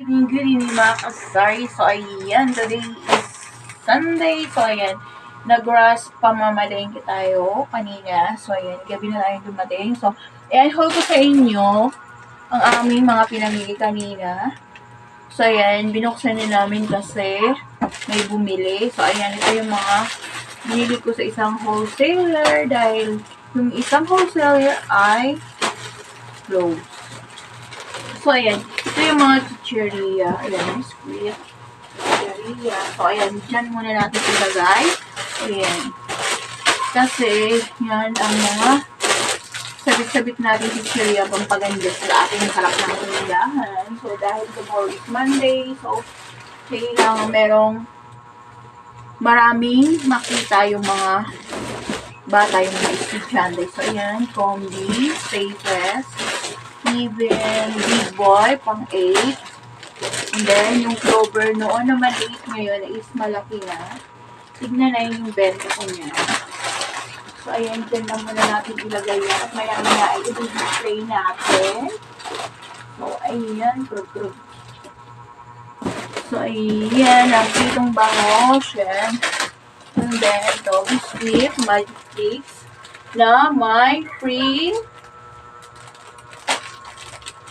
Good evening, good evening mga kasari. So, ayan, today is Sunday. So, ayan, nag-rush pamamalengke tayo kanina. So, ayan, gabi na tayo dumating. So, ayan, hold ko sa inyo ang aming mga pinamili kanina. So, ayan, binuksan din namin kasi may bumili. So, ayan, ito yung mga binili ko sa isang wholesaler dahil yung isang wholesaler ay closed. So, ayan. Yung mga chicheria. Ayan, squid. Chicheria. So, ayan. Diyan muna natin ilagay. Ayan. Kasi, yan ang mga sabit-sabit natin chicheria pampaganda sa ating harap ng tindahan. So, dahil tomorrow is Monday, so, kailangan merong maraming makita yung mga bata, yung mga estudyante. So, ayan, combi, staples, even big boy, pang 8. And then, yung clover noon na maliit ngayon is malaki na. Tignan na yung benta ko niya. So, ayan, dyan lang muna natin ilagay yan. At maya maya ay i-display natin. So, ayan, krug-krug. So, ayan, ang pitong bangos, yan. And then, ito, biscuit, magic tricks, na may free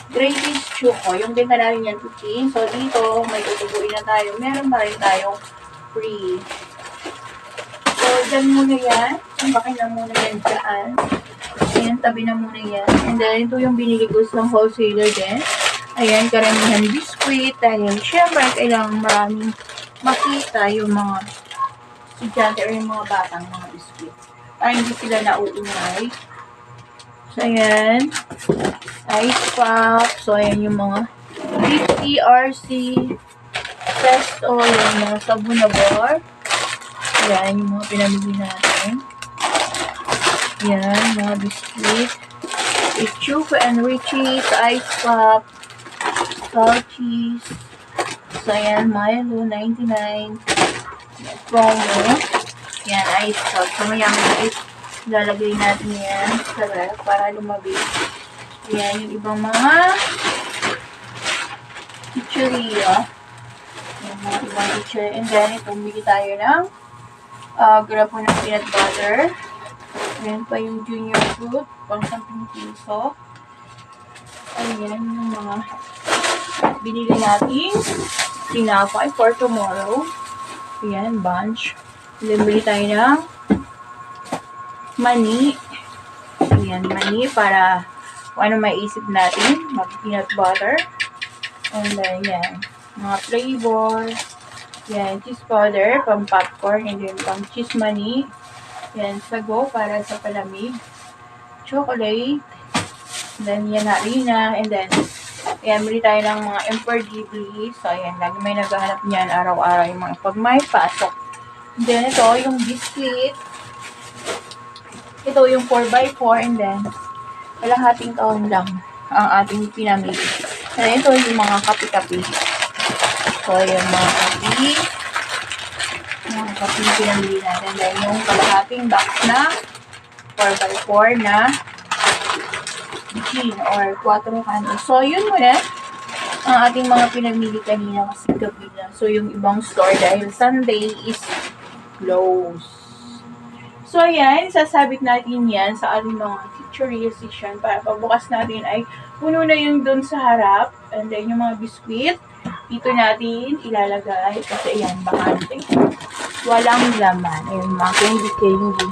British Choco. Yung benta namin yan, 15. So, dito, may tutubuin na tayo. Meron pa rin tayong free. So, dyan muna yan. Bakit na muna yan dyan. Ayan, tabi na muna yan. And then, ito yung binili ko sa wholesaler din. Ayan, karamihan biscuit. Dahil, syempre, kailangan maraming makita yung mga estudyante or yung mga batang mga biscuit. Para hindi sila nauungay. So, ayan. Ice pop. So, ayan yung mga 50 RC Pesto. Yung mga sabon na bar. Ayan, yung mga pinamili natin. Ayan, mga biscuit. Ichuko and Richie's Ice Pop. Salt cheese. So, ayan, Milo, 99. Promo. Ayan, ice pop. So, mayamang ice lalagay natin yan sa ref para lumabi. Yan yung ibang mga chicheria. Yung mga ibang chicheria. And then, bili tayo ng uh, grab ng peanut butter. Ayan pa yung junior fruit, pang 10 piso. Ayan yung mga binili natin. Tinapay for tomorrow. Ayan, bunch. Bili tayo ng mani. Ayan, mani para ano maisip natin. Mag peanut butter. And then, yan. Mga flavor. Yan, cheese powder, pang popcorn. And then, pang cheese mani. Yan, sago para sa palamig. Chocolate. And then, yan, harina. And then, Ayan, bili tayo ng mga Emperor Ghibli. So, ayan, lagi may naghahanap niyan araw-araw yung mga pag may pasok. Then, ito, yung biscuit. Ito yung 4x4 and then kalahating taon lang ang ating pinamili. And ito yung mga kapi-kapi. So, yung mga kapi. Mga kapi pinamili natin. Then yung kalahating box na 4x4 na gin or 4 candles. So, yun muna ang ating mga pinamili kanina kasi gabi na. So, yung ibang store dahil Sunday is closed. So, ayan, sasabit natin yan sa ating mga chicheria section para pagbukas natin ay puno na yung dun sa harap. And then, yung mga biscuit, dito natin ilalagay kasi ayan, bakante. Walang laman. Ayan, mga candy-candy.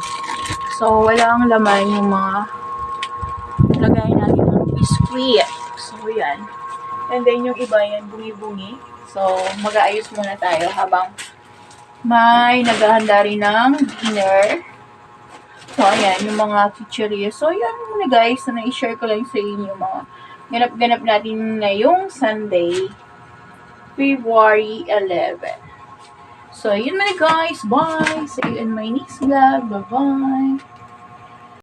So, walang laman yung mga lagay natin ng biscuit. So, yan. And then, yung iba yan, bungi-bungi. So, mag-aayos muna tayo habang may naghahanda rin ng dinner. So, ayan, yung mga chicheria. So, yan muna guys, na i-share ko lang sa inyo mga ganap-ganap natin ngayong Sunday, February 11. So, yun muna guys. Bye! See you in my next vlog. Bye-bye!